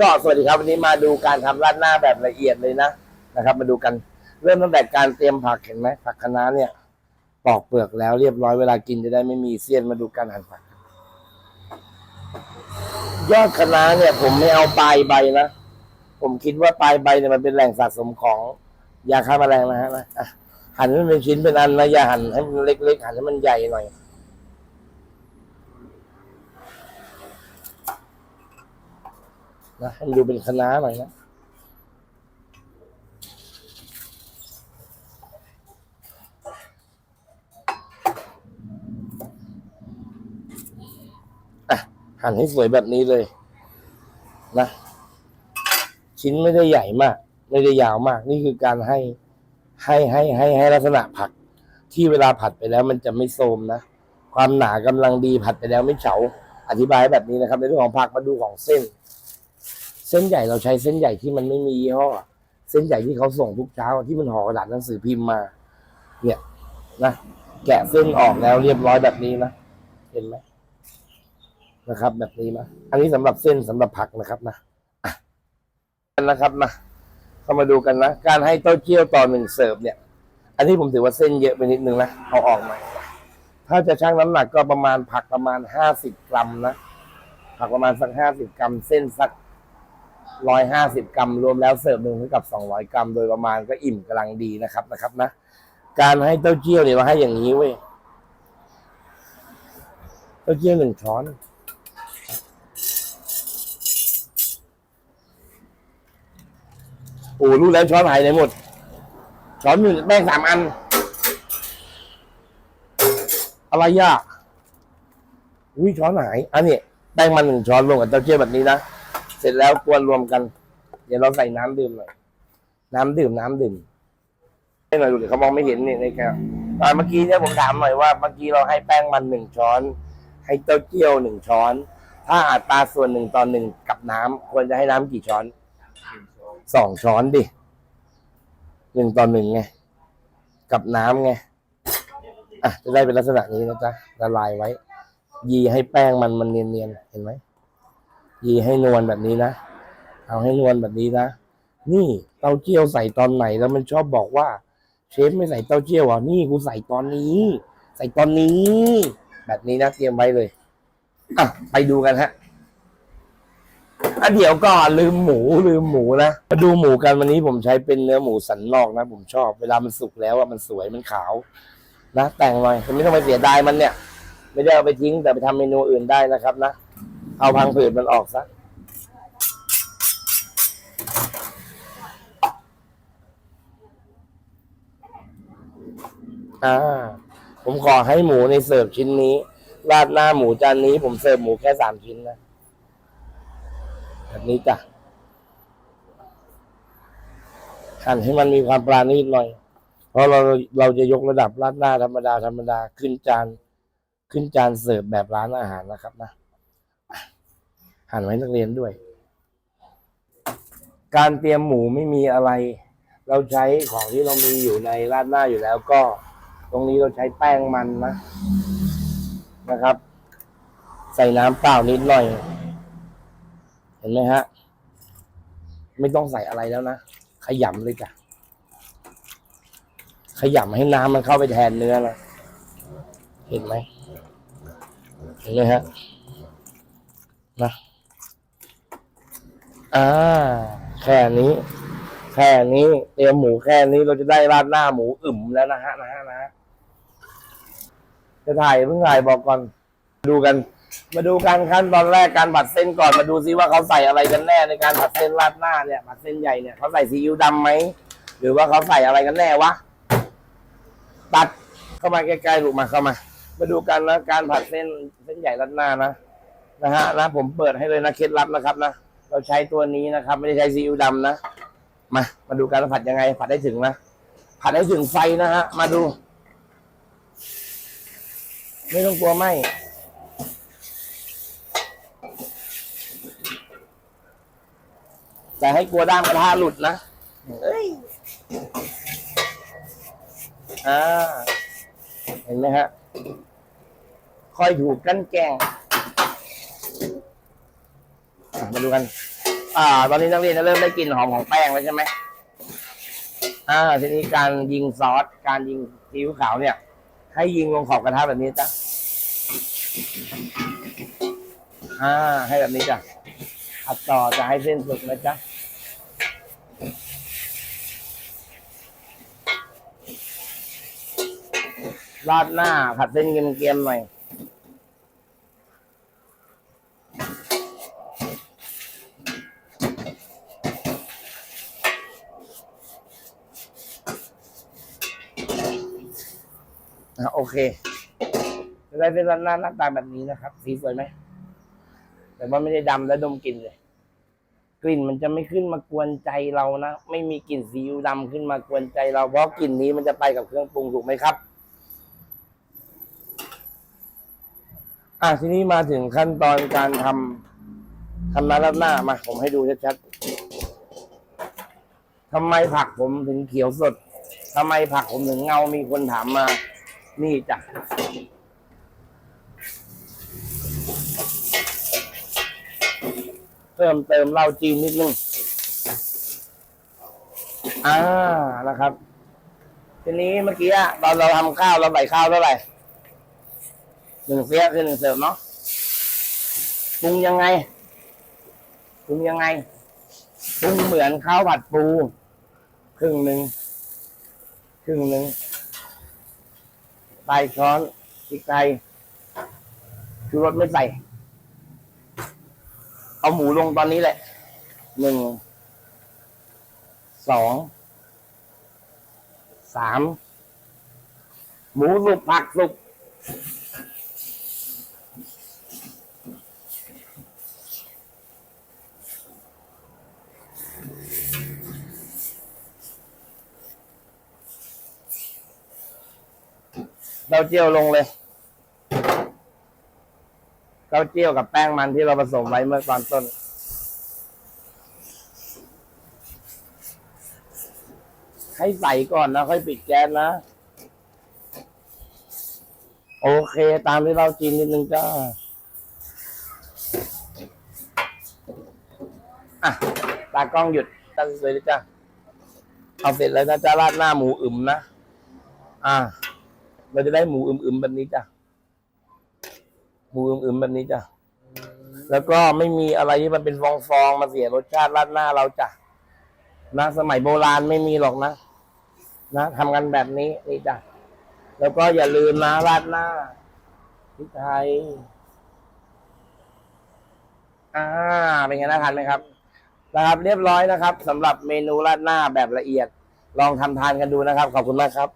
ก็สวัสดีครับวันนี้มาดูการทำราดหน้าแบบละเอียดเลยนะนะครับ มาดูกันเริ่มตั้งแต่การเตรียมผักเห็นไหมผักคะน้าเนี่ยปอกเปลือกแล้วเรียบร้อยเวลากินจะได้ไม่มีเสี้ยนมาดูการหั่นผัก ยอดคะน้าเนี่ย ผมไม่เอาปลายใบนะผมคิดว่าปลายใบเนี่ยมันเป็นแหล่งสะสมของยาฆ่าแมลงนะฮะหั่นให้มันเป็นชิ้นเป็นอันนะอย่าหั่นให้มันเล็กๆหั่นให้มันใหญ่หน่อย นะให้มันดูเป็นคณะหน่อยนะอะหั่นให้สวยแบบนี้เลยนะ ชิ้นไม่ได้ใหญ่มาก ไม่ได้ยาวมาก นี่คือการให้ให้ให้ให้ให้ลักษณะผัก ที่เวลาผัดไปแล้วมันจะไม่โทมนะ ความหนากำลังดีผัดไปแล้วไม่เฉาอธิบายแบบนี้นะครับ ในเรื่องของผักมาดูของเส้น เส้นใหญ่เราใช้เส้นใหญ่ที่มันไม่มียี่ห้อเส้นใหญ่ที่เขาส่งทุกเช้าที่มันห่อกระดาษหนังสือพิมพ์มา เนี่ยนะแกะเส้นออกแล้วเรียบร้อยแบบนี้นะเห็นไหมนะครับ แบบนี้นะอันนี้สำหรับเส้นสำหรับผักนะครับนะอะนะครับนะเข้ามาดูกันนะการให้เต้าเจี้ยวต่อหนึ่งเสิร์ฟเนี่ย อันนี้ผมถือว่าเส้นเยอะไปนิดนึงนะเอาออกมาถ้าจะชั่งน้ำหนักก็ประมาณผักประมาณห้าสิบกรัมนะผักประมาณสักห้าสิบกรัม เส้นสัก ร้อยห้าสิบกรัม รวมแล้วเสิร์ฟหนึ่งเท่ากับสองร้อยกรัม โดยประมาณก็อิ่มกำลังดีนะครับนะครับนะ การให้เต้าเจี้ยวเนี่ยเราให้อย่างนี้เว้ย เต้าเจี้ยวหนึ่งช้อน โอ้รู้แล้วช้อนหายไหนหมด ช้อนอยู่งแป้งสามอัน อะไรยากอุ้ยช้อนหาย อันนี้แป้งมันหนึ่งช้อนลงกับเต้าเจี้ยวแบบนี้นะ เสร็จแล้วกวนรวมกัน เดี๋ยวเราใส่น้ำดื่มหน่อย น้ำดื่มน้ำดื่มให้หน่อยดูเดี๋ยวเขามองไม่เห็นนี่ในแก้วตอนเมื่อกี้เนี่ยผมถามหน่อยว่าเมื่อกี้เราให้แป้งมันหนึ่งช้อน ให้เต้าเจี้ยวหนึ่งช้อน ถ้าอัตราส่วนหนึ่งต่อหนึ่งกับน้ำควรจะให้น้ำกี่ช้อน สองช้อนดิหนึ่งต่อหนึ่งไง กับน้ำไง อะ จะได้เป็นลักษณะนี้นะจ๊ะละลายไว้ ยีให้แป้งมันมันเนียนๆเห็นไหม ยีให้นวลแบบนี้นะ เอาให้นวลแบบนี้นะ นี่เต้าเจี้ยวใส่ตอนไหนแล้วมันชอบบอกว่า เชฟไม่ใส่เต้าเจี้ยวอะนี่กูใส่ตอนนี้ ใส่ตอนนี้ แบบนี้นะเตรียมไว้เลยอะไปดูกันฮะอะเดี๋ยวก่อนลืมหมูลืมหมูนะมาดูหมูกันวันนี้ผมใช้เป็นเนื้อหมูสันนอกนะ ผมชอบเวลามันสุกแล้วอะมันสวยมันขาว นะแต่งหน่อยคุณไม่ต้องไปเสียดายมันเนี่ย ไม่ได้เอาไปทิ้งแต่ไปทำเมนูอื่นได้นะครับนะ เอาพังผืดมันออกซะอ่า ผมขอให้หมูในเสิร์ฟชิ้นนี้ ราดหน้าหมูจานนี้ ผมเสิร์ฟหมูแค่สามชิ้นนะแบบนี้จ้ะหั่นให้มันมีความปราณีตหน่อย เพราะเราเราจะยกระดับราดหน้าธรรมดาธรรมดาขึ้นจาน ขึ้นจานเสิร์ฟแบบร้านอาหารนะครับนะ หั่นไว้นักเรียนด้วย การเตรียมหมูไม่มีอะไร เราใช้ของที่เรามีอยู่ในราดหน้าอยู่แล้วก็ ตรงนี้เราใช้แป้งมันนะนะครับ ใส่น้ำเปล่านิดหน่อย เห็นไหมฮะ ไม่ต้องใส่อะไรแล้วนะ ขยำเลยจ้ะ ขยำให้น้ำมันเข้าไปแทนเนื้อนะเห็นไหมเห็นไหมฮะนะ อ่า แค่นี้ แค่นี้เตรียมหมูแค่นี้เราจะได้ราดหน้าหมูอึ่มแล้วนะฮะนะฮะนะฮะจะถ่ายเพิ่งถ่ายบอกก่อน ดูกัน มาดูกันขั้นตอนแรกการผัดเส้นก่อนมาดูซิว่าเขาใส่อะไรกันแน่ในการผัดเส้นราดหน้าเนี่ยผัดเส้นใหญ่เนี่ยเขาใส่ซีอิ๊วดำไหมหรือว่าเขาใส่อะไรกันแน่วะตัดเข้ามาใกล้ๆลูกมาเข้ามา มาดูกันนะการผัดเส้นเส้นใหญ่ราดหน้านะนะฮะนะผมเปิดให้เลยนะเคล็ดลับนะครับนะ เราใช้ตัวนี้นะครับ ไม่ได้ใช้ซีอิ๊วดำนะ มา มาดูการผัดยังไง ผัดได้ถึงนะ ผัดได้ถึงไฟนะฮะ มาดู ไม่ต้องกลัวไหมแต่ให้กลัวด้ามกระทะหลุดนะเอ้ยอ่า เห็นไหมฮะค่อยถูกกันแกล้งอะ มาดูกัน อ่า ตอนนี้นักเรียนจะเริ่มได้กลิ่นหอมของแป้งแล้วใช่ไหมอ่า ทีนี้การยิงซอส การยิงซีอิ๊วขาวเนี่ย ให้ยิงลงขอบกระทะแบบนี้จ้ะ อ่า ให้แบบนี้จ้ะอัดต่อจะให้เส้นสุกนะจ๊ะราดหน้าผัดเส้นเกรียมๆหน่อยะโอเคจะได้เป็นร้านหน้าหน้าตาแบบนี้นะครับ สีสวยไหม แต่ว่าไม่ได้ดำและดมกลิ่นเลย กลิ่นมันจะไม่ขึ้นมากวนใจเรานะ ไม่มีกลิ่นซีอิ๊วดำขึ้นมากวนใจเรา เพราะกลิ่นนี้มันจะไปกับเครื่องปรุงถูกไหมครับ อะทีนี้มาถึงขั้นตอนการทำทำน้ำราดหน้ามา ผมให้ดูชัดๆทำไมผักผมถึงเขียวสดทำไมผักผมถึงเงามีคนถามมา นี่จ้ะเพิ่มเติมเหล้าจีนนิดนึงอ่านะครับ ทีนี้เมื่อกี้อะตอนเราทำข้าวเราใส่ข้าวเท่าไหร่หนึ่งเสียคือหนึ่งเสิร์ฟเนาะปรุงยังไงปรุงยังไงปรุงเหมือนข้าวผัดปูครึ่งหนึ่งครึ่งหนึ่ง ใส่ช้อนพริกไทยชูรสไม่ใส่ เอาหมูลงตอนนี้แหละ หนึ่ง สอง สาม หมูสุกผักสุก เราเจียวลงเลยเราเจียวกับแป้งมันที่เราผสมไว้เมื่อตอนต้น ให้ใส่ก่อนนะ ค่อยปิดแก๊สนะ โอเค ตามที่เรากินนิดนึงจ้าอะ ตากล้องหยุดตั้งเลยนะจ้าเอาเสร็จแล้วนะจ้าราดหน้าหมูอึมนะ อ่า เราจะได้หมูอึมๆแบบนี้จ้ะหมูอึมๆแบบนี้จ้ะแล้วก็ไม่มีอะไรที่มันเป็นฟองๆมาเสียรสชาติราดหน้าเราจ้ะนะสมัยโบราณไม่มีหรอกนะนะทำกันแบบนี้นี่จ้ะแล้วก็อย่าลืมนะราดหน้าพริกไทยอ่าเป็นไงน่าทานไหมครับนะครับ เรียบร้อยนะครับสำหรับเมนูราดหน้าแบบละเอียด ลองทำทานกันดูนะครับ ขอบคุณมากครับ